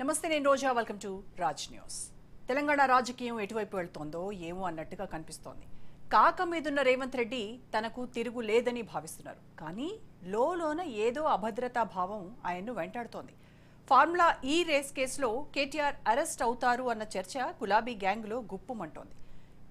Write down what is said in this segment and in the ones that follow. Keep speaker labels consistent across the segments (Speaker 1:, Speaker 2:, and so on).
Speaker 1: నమస్తే నేను Roja. Welcome to Raj news Telangana రాజకీయం ఎటువైపు వెళ్తోందో ఏమో అన్నట్టుగా కనిపిస్తోంది. కాక మీదున్న రేవంత్ రెడ్డి తనకు తిరుగు లేదని భావిస్తున్నారు. కానీ లోలోన ఏదో అభద్రతా భావం ఆయన్ను వెంటాడుతోంది. ఫార్ములా ఈ రేస్ కేసులో కేటీఆర్ అరెస్ట్ అవుతారు అన్న చర్చ గులాబీ గ్యాంగ్లో గుప్పుమంటోంది.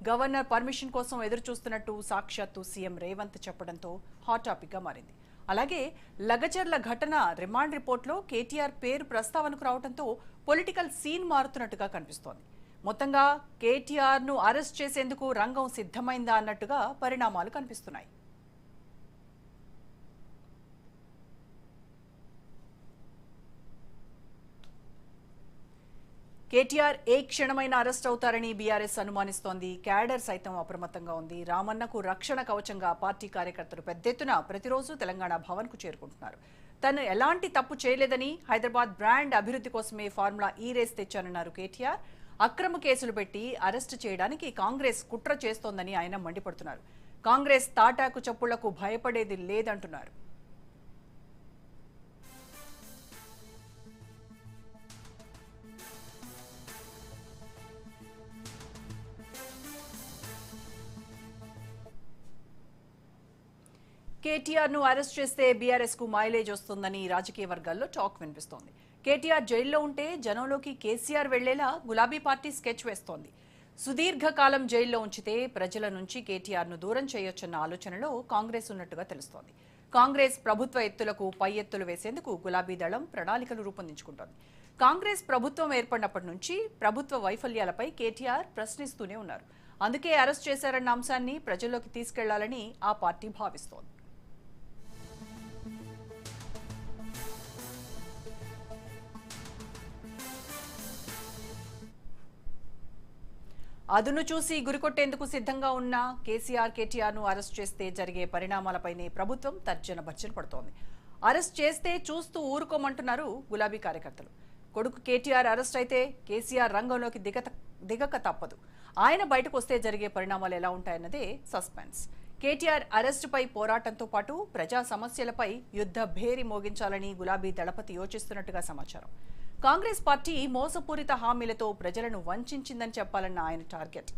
Speaker 1: గవర్నర్ పర్మిషన్ కోసం ఎదురు చూస్తున్నట్టు సాక్షాత్తు సీఎం రేవంత్ చెప్పడంతో హాట్ టాపిక్గా మారింది. అలాగే లగచర్ల ఘటన రిమాండ్ రిపోర్ట్లో కేటీఆర్ పేరు ప్రస్తావనకు రావడంతో పొలిటికల్ సీన్ మారుతున్నట్టుగా కనిపిస్తోంది. మొత్తంగా కేటీఆర్ను అరెస్ట్ చేసేందుకు రంగం సిద్ధమైందా అన్నట్టుగా పరిణామాలు కనిపిస్తున్నాయి. కేటీఆర్ ఏ క్షణమైన అరెస్ట్ అవుతారని బీఆర్ఎస్ అనుమానిస్తోంది. క్యాడర్ సైతం అప్రమత్తంగా ఉంది. రామన్నకు రక్షణ కవచంగా పార్టీ కార్యకర్తలు పెద్ద ఎత్తున ప్రతిరోజు తెలంగాణ భవన్కు చేరుకుంటున్నారు. తను ఎలాంటి తప్పు చేయలేదని హైదరాబాద్ బ్రాండ్ అభివృద్ధి కోసమే ఫార్ములా ఈ రేస్ తెచ్చానన్నారు కేటీఆర్. అక్రమ కేసులు పెట్టి అరెస్ట్ చేయడానికి కాంగ్రెస్ కుట్ర చేస్తోందని ఆయన మండిపడుతున్నారు. కాంగ్రెస్ తాటాకు చప్పుళ్ళకు భయపడేది లేదంటున్నారు. కేటీఆర్ను అరెస్ట్ చేస్తే బీఆర్ఎస్కు మైలేజ్ వస్తుందని రాజకీయ వర్గాల్లో టాక్ వినిపిస్తోంది. కేటీఆర్ జైల్లో ఉంటే జనంలోకి కేసీఆర్ వెళ్ళేలా గులాబీ పార్టీ స్కెచ్ వేస్తోంది. సుదీర్ఘకాలం జైల్లో ఉంచితే ప్రజల నుంచి కేటీఆర్ను దూరం చేయొచ్చన్న ఆలోచనలో కాంగ్రెస్ ఉన్నట్టుగా తెలుస్తోంది. కాంగ్రెస్ ప్రభుత్వ ఎత్తులకు పై ఎత్తులు వేసేందుకు గులాబీ దళం ప్రణాళికలు రూపొందించుకుంటోంది. కాంగ్రెస్ ప్రభుత్వం ఏర్పడినప్పటి నుంచి ప్రభుత్వ వైఫల్యాలపై కేటీఆర్ ప్రశ్నిస్తూనే ఉన్నారు. అందుకే అరెస్ట్ చేశారన్న అంశాన్ని ప్రజల్లోకి తీసుకెళ్ళాలని ఆ పార్టీ భావిస్తోంది. అదును చూసి గురికొట్టేందుకు సిద్ధంగా ఉన్న కేసీఆర్ కేటీఆర్ను అరెస్ట్ చేస్తే జరిగే పరిణామాలపైనే ప్రభుత్వం తర్జన భర్జన పడుతోంది. అరెస్ట్ చేస్తే చూస్తూ ఊరుకోమంటున్నారు గులాబీ కార్యకర్తలు. కొడుకు కేటీఆర్ అరెస్ట్ అయితే కేసీఆర్ రంగంలోకి దిగత దిగక తప్పదు. ఆయన బయటకు వస్తే జరిగే పరిణామాలు ఎలా ఉంటాయన్నదే సస్పెన్స్. కేటీఆర్ అరెస్టుపై పోరాటంతో పాటు ప్రజా సమస్యలపై యుద్ధ భేరి మోగించాలని గులాబీ దళపతి యోచిస్తున్నట్టుగా సమాచారం. కాంగ్రెస్ పార్టీ మోసపూరిత హామీలతో ప్రజలను వంచిందని చెప్పాలన్న ఆయన టార్గెట్.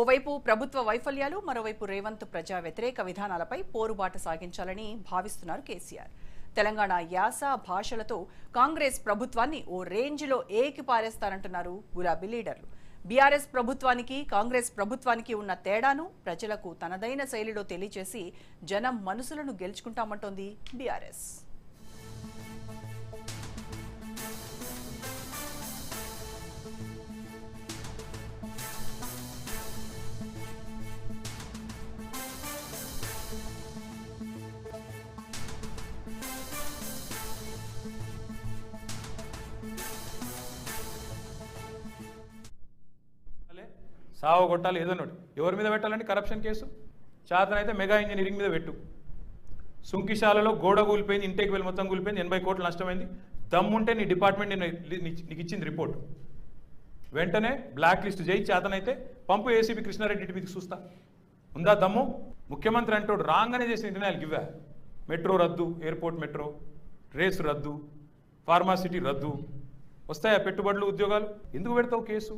Speaker 1: ఓవైపు ప్రభుత్వ వైఫల్యాలు మరోవైపు రేవంత్ ప్రజా వ్యతిరేక విధానాలపై పోరుబాట సాగించాలని భావిస్తున్నారు కేసీఆర్. తెలంగాణ యాస భాషలతో కాంగ్రెస్ ప్రభుత్వాన్ని ఓ రేంజ్లో ఏకిపారేస్తారంటున్నారు గులాబీ లీడర్లు. బీఆర్ఎస్ ప్రభుత్వానికి కాంగ్రెస్ ప్రభుత్వానికి ఉన్న తేడాను ప్రజలకు తనదైన శైలిలో తెలియచేసి జనం మనసులను గెలుచుకుంటామంటోంది బీఆర్ఎస్.
Speaker 2: సావ కొట్టాలి ఏదన్నాడు ఎవరి మీద పెట్టాలంటే కరప్షన్ కేసు? చేతనైతే మెగా ఇంజనీరింగ్ మీద పెట్టు. సుంకిశాలలో గోడ కూలిపోయింది ఇంటికి వెళ్ళి మొత్తం కూలిపోయింది ఎనభై కోట్లు నష్టమైంది. దమ్ముంటే నీ డిపార్ట్మెంట్ నీకు ఇచ్చింది రిపోర్ట్ వెంటనే బ్లాక్ లిస్ట్ చేయి చేతనైతే పంపు ఏసీబీ కృష్ణారెడ్డి ఇంటి చూస్తా. ఉందా దమ్ము? ముఖ్యమంత్రి అంటాడు రాగానే చేసిన నిర్ణయాలు ఇవ్వా. మెట్రో రద్దు ఎయిర్పోర్ట్ మెట్రో రేస్ రద్దు ఫార్మాసిటీ రద్దు. వస్తాయా పెట్టుబడులు ఉద్యోగాలు? ఎందుకు పెడతావు కేసు?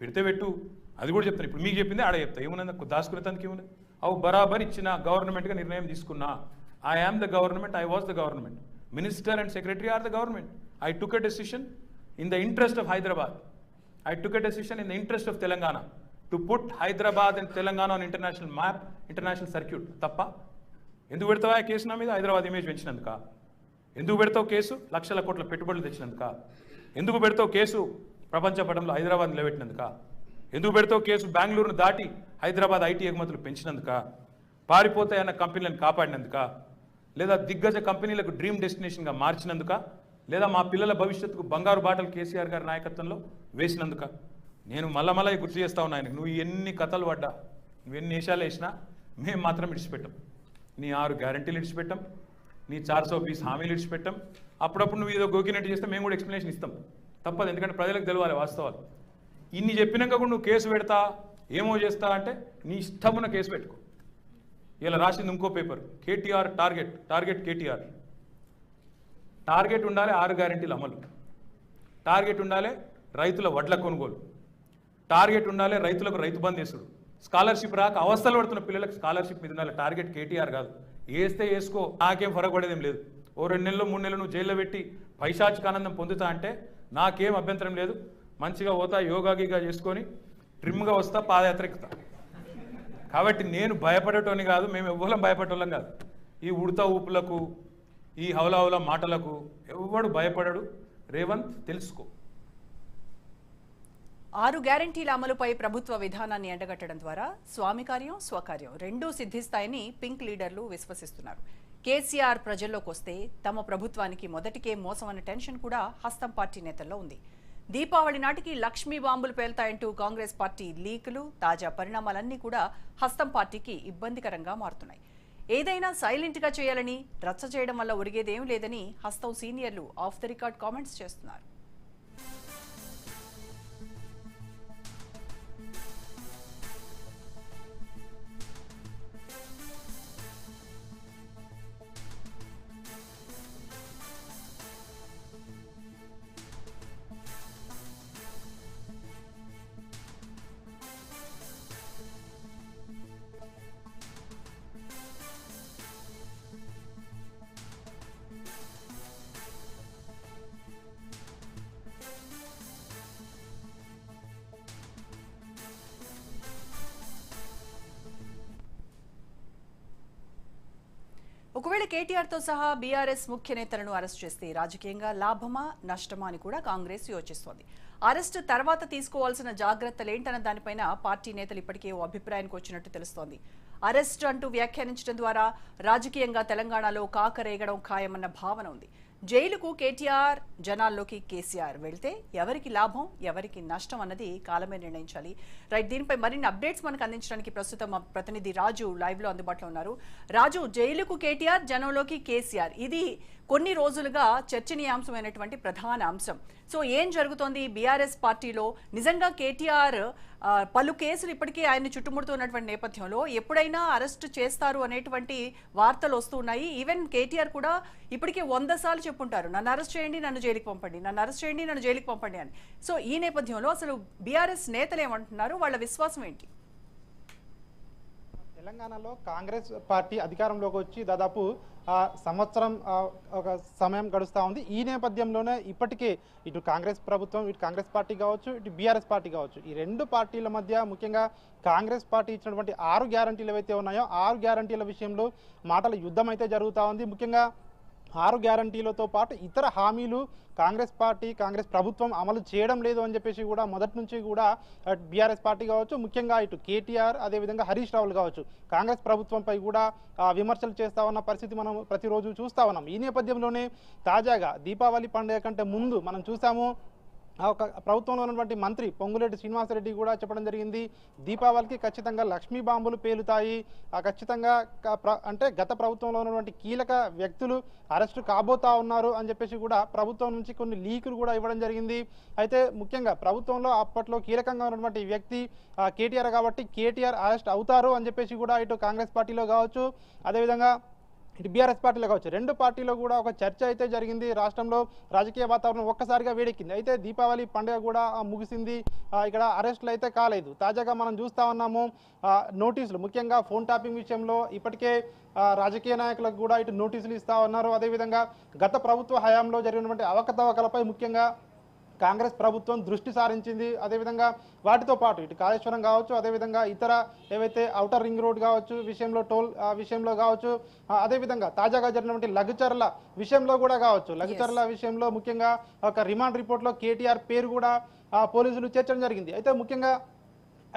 Speaker 2: పెడితే పెట్టు. అది కూడా చెప్తాను ఇప్పుడు మీకు చెప్పింది ఆడ చెప్తా. ఏమున్నది? తనకి ఏమున్నది? అవు బరాబర్ ఇచ్చిన గవర్నమెంట్గా నిర్ణయం తీసుకున్నా. I am the government I was the government minister and secretary are the government I took a decision in the interest of Hyderabad I took a decision in the interest of Telangana to put Hyderabad and Telangana on international map international circuit తప్ప ఎందుకు పెడతావా ఆ case నా మీద? Hyderabad image పెంచినందుక? ఎందుకు పెడతావు case? లక్షల కోట్ల పెట్టుబడులు తెచ్చినందుక? ఎందుకు పెడతావు కేసు? ప్రపంచ పటంలో హైదరాబాద్ నిలబెట్టినందుక? ఎందుకు పెడతావు కేసు? బెంగళూరును దాటి హైదరాబాద్ ఐటీ ఎగుమతులు పెంచినందుక? పారిపోతాయన్న కంపెనీలను కాపాడినందుక? లేదా దిగ్గజ కంపెనీలకు డ్రీమ్ డెస్టినేషన్గా మార్చినందుక? లేదా మా పిల్లల భవిష్యత్తుకు బంగారు బాటలు కేసీఆర్ గారి నాయకత్వంలో వేసినందుక? నేను మళ్ళా మళ్ళీ గుర్తు చేస్తా ఉన్నా ఆయనకు. నువ్వు ఎన్ని కథలు పడ్డా? నువ్వు ఎన్ని వేషాలు వేసినా మేము మాత్రం ఇడిచిపెట్టాం నీ ఆరు గ్యారంటీలు ఇడిచిపెట్టాం నీ చార్ సో పీస్ హామీలు ఇడిచిపెట్టాం అప్పుడప్పుడు నువ్వు ఏదో గోకినట్టు చేస్తే మేము కూడా ఎక్స్ప్లెనేషన్ ఇస్తాం. తప్పదు ఎందుకంటే ప్రజలకు తెలవాలి వాస్తవాలు. ఇన్ని చెప్పినాక కూడా నువ్వు కేసు పెడతా? ఏమో చేస్తా అంటే నీ ఇష్టమున్న కేసు పెట్టుకో. ఇలా రాసింది ఇంకో paper. KTR target target KTR. Target ఉండాలి ఆరు గ్యారెంటీలు అమలు. టార్గెట్ ఉండాలి రైతుల వడ్ల కొనుగోలు. టార్గెట్ ఉండాలి రైతులకు రైతు బంద్ స్కాలర్షిప్ రాక అవస్థలు పడుతున్న పిల్లలకు స్కాలర్షిప్ మీద ఉండాలి. టార్గెట్ కేటీఆర్ కాదు. వేస్తే వేసుకో నాకేం ఫరకపడేదేం లేదు. ఓ రెండు నెలలు మూడు నెలలు నువ్వు జైల్లో పెట్టి పైశాచిక ఆనందం పొందుతా అంటే నాకేం అభ్యంతరం లేదు. మంచిగా పోతా యోగా గీగా చేసుకొని ట్రిమ్గా వస్తా పాదయాత్ర ఎక్కుతా కాబట్టి నేను భయపడేటోని కాదు మేము ఎవ్వరం భయపడేటోళ్ళం కాదు. ఈ ఉడత ఊపులకు ఈ హౌలహౌల మాటలకు ఎవ్వడు భయపడడు? రేవంత్ తెలుసుకో.
Speaker 1: ఆరు గ్యారంటీల అమలుపై ప్రభుత్వ విధానాన్ని ఎండగట్టడం ద్వారా స్వామి కార్యం స్వకార్యం రెండూ సిద్ధిస్తాయని పింక్ లీడర్లు విశ్వసిస్తున్నారు. కేసీఆర్ ప్రజల్లోకి వస్తే తమ ప్రభుత్వానికి మొదటికే మోసం అన్న టెన్షన్ కూడా హస్తం పార్టీ నేతల్లో ఉంది. దీపావళి నాటికి లక్ష్మీ బాంబులు పేల్తాయంటూ కాంగ్రెస్ పార్టీ లీకులు తాజా పరిణామాలన్నీ కూడా హస్తం పార్టీకి ఇబ్బందికరంగా మారుతున్నాయి. ఏదైనా సైలెంట్గా చేయాలని రచ్చ చేయడం వల్ల ఒరిగేదేం లేదని హస్తం సీనియర్లు ఆఫ్ ద రికార్డ్ కామెంట్స్ చేస్తున్నారు. ఒకవేళ కేటీఆర్తో సహా బీఆర్ఎస్ ముఖ్య నేతలను అరెస్ట్ చేస్తే రాజకీయంగా లాభమా నష్టమా అని కూడా కాంగ్రెస్ యోచిస్తోంది. అరెస్ట్ తర్వాత తీసుకోవాల్సిన జాగ్రత్తలేంటన్న దానిపైన పార్టీ నేతలు ఇప్పటికే ఓ అభిప్రాయానికి వచ్చినట్టు తెలుస్తోంది. అరెస్ట్ అంటూ వ్యాఖ్యానించడం ద్వారా రాజకీయంగా తెలంగాణలో కాకరేగడం ఖాయమన్న భావన ఉంది. జైలుకు కేటీఆర్ జనాల్లోకి కేసీఆర్ వెళ్తే ఎవరికి లాభం ఎవరికి నష్టం అన్నది కాలమే నిర్ణయించాలి. రైట్ దీనిపై మరిన్ని అప్డేట్స్ మనకు అందించడానికి ప్రస్తుతం మా ప్రతినిధి రాజు లైవ్లో అందుబాటులో ఉన్నారు. రాజు జైలుకు కేటీఆర్ జనంలోకి కేసీఆర్. ఇది కొన్ని రోజులుగా చర్చనీయాంశమైనటువంటి ప్రధాన అంశం. సో ఏం జరుగుతోంది? బీఆర్ఎస్ పార్టీలో నిజంగా కేటీఆర్ పలు కేసులు ఇప్పటికీ ఆయన చుట్టుముడుతున్నటువంటి నేపథ్యంలో ఎప్పుడైనా అరెస్ట్ చేస్తారు అనేటువంటి వార్తలు వస్తున్నాయి ఈవెన్ కేటీఆర్ కూడా ఇప్పటికే వంద సార్లు చెప్పుంటారు నన్ను అరెస్ట్ చేయండి నన్ను జైలుకి పంపండి నన్ను అరెస్ట్ చేయండి నన్ను జైలుకి పంపండి అని. సో ఈ నేపథ్యంలో అసలు బీఆర్ఎస్ నేతలు ఏమంటున్నారు? వాళ్ళ విశ్వాసం ఏంటి?
Speaker 3: తెలంగాణలో కాంగ్రెస్ పార్టీ అధికారంలోకి వచ్చి దాదాపు సంవత్సరం ఒక సమయం గడుస్తూ ఉంది. ఈ నేపథ్యంలోనే ఇప్పటికే ఇటు కాంగ్రెస్ ప్రభుత్వం ఇటు కాంగ్రెస్ పార్టీ కావచ్చు ఇటు బీఆర్ఎస్ పార్టీ కావచ్చు ఈ రెండు పార్టీల మధ్య ముఖ్యంగా కాంగ్రెస్ పార్టీ ఇచ్చినటువంటి ఆరు గ్యారంటీలు ఏవైతే ఉన్నాయో ఆరు గ్యారంటీల విషయంలో మాటల యుద్ధం అయితే జరుగుతూ ఉంది. ముఖ్యంగా ఆరు గ్యారంటీలతో పాటు ఇతర హామీలు కాంగ్రెస్ పార్టీ కాంగ్రెస్ ప్రభుత్వం అమలు చేయడం లేదు అని చెప్పేసి కూడా మొదటి నుంచి కూడా బీఆర్ఎస్ పార్టీ కావచ్చు ముఖ్యంగా ఇటు కేటీఆర్ అదేవిధంగా హరీష్ రావులు కావచ్చు కాంగ్రెస్ ప్రభుత్వంపై కూడా విమర్శలు చేస్తా ఉన్న పరిస్థితి మనం ప్రతిరోజు చూస్తా ఉన్నాం. ఈ నేపథ్యంలోనే తాజాగా దీపావళి పండుగ కంటే ముందు మనం చూసాము ఒక ప్రభుత్వంలో ఉన్నటువంటి మంత్రి పొంగులేటి శ్రీనివాసరెడ్డి కూడా చెప్పడం జరిగింది. దీపావళికి ఖచ్చితంగా లక్ష్మీ బాంబులు పేలుతాయి. ఆ ఖచ్చితంగా ప్ర- అంటే గత ప్రభుత్వంలో ఉన్నటువంటి కీలక వ్యక్తులు అరెస్టు కాబోతా ఉన్నారు అని చెప్పేసి కూడా ప్రభుత్వం నుంచి కొన్ని లీకులు కూడా ఇవ్వడం జరిగింది. అయితే ముఖ్యంగా ప్రభుత్వంలో అప్పట్లో కీలకంగా ఉన్నటువంటి వ్యక్తి కేటీఆర్ కాబట్టి కేటీఆర్ అరెస్ట్ అవుతారు అని చెప్పేసి కూడా ఇటు కాంగ్రెస్ పార్టీలో కావచ్చు. అదేవిధంగా ఇటు బీఆర్ఎస్ పార్టీలో కావచ్చు. రెండు పార్టీలో కూడా ఒక చర్చ అయితే జరిగింది. రాష్ట్రంలో రాజకీయ వాతావరణం ఒక్కసారిగా వేడెక్కింది. అయితే దీపావళి పండుగ కూడా ముగిసింది. ఇక్కడ అరెస్టులు అయితే కాలేదు. తాజాగా మనం చూస్తా ఉన్నాము నోటీసులు. ముఖ్యంగా ఫోన్ టాపింగ్ విషయంలో ఇప్పటికే రాజకీయ నాయకులకు కూడా ఇటు నోటీసులు ఇస్తా ఉన్నారు. అదేవిధంగా గత ప్రభుత్వ హయాంలో జరిగినటువంటి అవకతవకలపై ముఖ్యంగా కాంగ్రెస్ ప్రభుత్వం దృష్టి సారించింది. అదేవిధంగా వాటితో పాటు ఇటు కాళేశ్వరం కావచ్చు అదేవిధంగా ఇతర ఏవైతే ఔటర్ రింగ్ రోడ్ కావచ్చు విషయంలో టోల్ విషయంలో కావచ్చు అదేవిధంగా తాజాగా జరిగినటువంటి లఘుచర్ల విషయంలో కూడా కావచ్చు. లఘుచర్ల విషయంలో ముఖ్యంగా ఒక రిమాండ్ రిపోర్ట్లో కేటీఆర్ పేరు కూడా పోలీసులు చేర్చడం జరిగింది. అయితే ముఖ్యంగా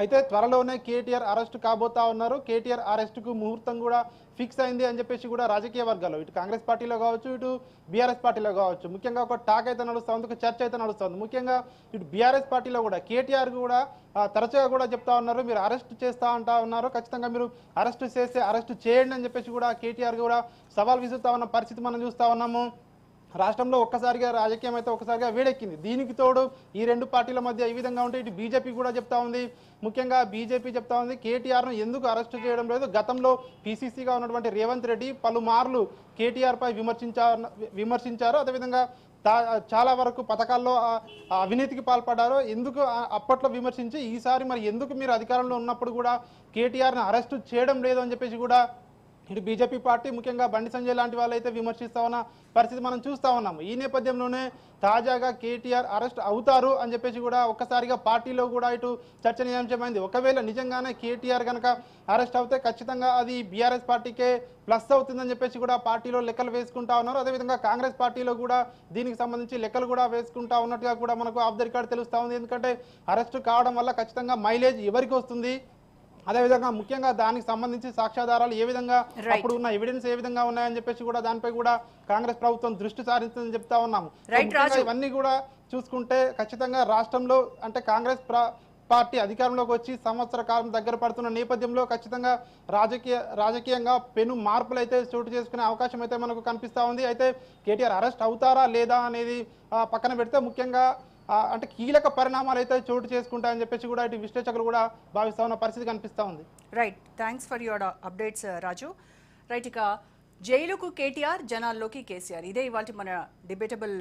Speaker 3: అయితే త్వరలోనే కేటీఆర్ అరెస్ట్ కాబోతా ఉన్నారు. కేటీఆర్ అరెస్టుకు ముహూర్తం కూడా ఫిక్స్ అయింది అని చెప్పేసి కూడా రాజకీయ వర్గాల్లో ఇటు కాంగ్రెస్ పార్టీలో కావచ్చు ఇటు బీఆర్ఎస్ పార్టీలో కావచ్చు ముఖ్యంగా ఒక టాక్ అయితే నడుస్తుంది ఒక చర్చ అయితే నడుస్తుంది ముఖ్యంగా ఇటు బీఆర్ఎస్ పార్టీలో కూడా కేటీఆర్ కూడా తరచుగా కూడా చెప్తా ఉన్నారు మీరు అరెస్ట్ చేస్తా అంటా ఉన్నారు. ఖచ్చితంగా మీరు అరెస్ట్ చేస్తే అరెస్ట్ చేయండి అని చెప్పేసి కూడా కేటీఆర్ కూడా సవాల్ విసురుతా ఉన్న పరిస్థితి మనం చూస్తూ ఉన్నాము. రాష్ట్రంలో ఒక్కసారిగా రాజకీయం అయితే ఒక్కసారిగా వేడెక్కింది. దీనికి తోడు ఈ రెండు పార్టీల మధ్య ఈ విధంగా ఉంటే ఇటు బీజేపీ కూడా చెప్తా ఉంది. ముఖ్యంగా బీజేపీ చెప్తా ఉంది కేటీఆర్ను ఎందుకు అరెస్ట్ చేయడం లేదు? గతంలో పీసీసీగా ఉన్నటువంటి రేవంత్ రెడ్డి పలుమార్లు కేటీఆర్ పై విమర్శించారు. విమర్శించారు అదేవిధంగా తా- చాలా వరకు పథకాల్లో అవినీతికి పాల్పడ్డారు. ఎందుకు అప్పట్లో విమర్శించి ఈసారి మరి ఎందుకు మీరు అధికారంలో ఉన్నప్పుడు కూడా కేటీఆర్ని అరెస్ట్ చేయడం లేదు అని చెప్పేసి కూడా ఇటు బీజేపీ పార్టీ ముఖ్యంగా బండి సంజయ్ లాంటి వాళ్ళైతే విమర్శిస్తా ఉన్న పరిస్థితి మనం చూస్తా ఉన్నాము ఈ నేపథ్యంలోనే తాజాగా కేటీఆర్ అరెస్ట్ అవుతారు అని చెప్పేసి కూడా ఒక్కసారిగా పార్టీలో కూడా ఇటు చర్చనీయాంశమైంది. ఒకవేళ నిజంగానే కేటీఆర్ కనుక అరెస్ట్ అవుతే ఖచ్చితంగా అది బీఆర్ఎస్ పార్టీకే ప్లస్ అవుతుందని చెప్పేసి కూడా పార్టీలో లెక్కలు వేసుకుంటా ఉన్నారు. అదేవిధంగా కాంగ్రెస్ పార్టీలో కూడా దీనికి సంబంధించి లెక్కలు కూడా వేసుకుంటా ఉన్నట్టుగా కూడా మనకు ఆఫ్ ద రికార్డ్ తెలుస్తూ ఉంది. ఎందుకంటే అరెస్ట్ కావడం వల్ల ఖచ్చితంగా మైలేజ్ ఎవరికి వస్తుంది? అదేవిధంగా ముఖ్యంగా దానికి సంబంధించి సాక్ష్యాధారాలు ఏ విధంగా. అప్పుడు ఉన్న ఎవిడెన్స్ ఏ విధంగా ఉన్నాయని చెప్పేసి కూడా దానిపై కూడా కాంగ్రెస్ ప్రభుత్వం దృష్టి సారించిందని చెప్తా ఉన్నాము. ఇవన్నీ కూడా చూసుకుంటే ఖచ్చితంగా రాష్ట్రంలో అంటే కాంగ్రెస్ ప్ర- పార్టీ అధికారంలోకి వచ్చి సంవత్సర కాలం దగ్గర పడుతున్న నేపథ్యంలో ఖచ్చితంగా రాజకీయ రాజకీయంగా పెను మార్పులు అయితే చోటు చేసుకునే అవకాశం అయితే మనకు కనిపిస్తా ఉంది అయితే కేటీఆర్ అరెస్ట్ అవుతారా లేదా అనేది పక్కన పెడితే ముఖ్యంగా అంటే కీలక పరిణామాలు అయితే చోటు చేసుకుంటాయని చెప్పేసి కూడా ఇటు విశ్లేషకులు కూడా భావిస్తా ఉన్న పరిస్థితి కనిపిస్తూ ఉంది.
Speaker 1: Right thanks for your updates Raju right ఇక జైలుకు కేటీఆర్ జనాల్లోకి కేసీఆర్. ఇదే ఇవాళ మన డిబేటబుల్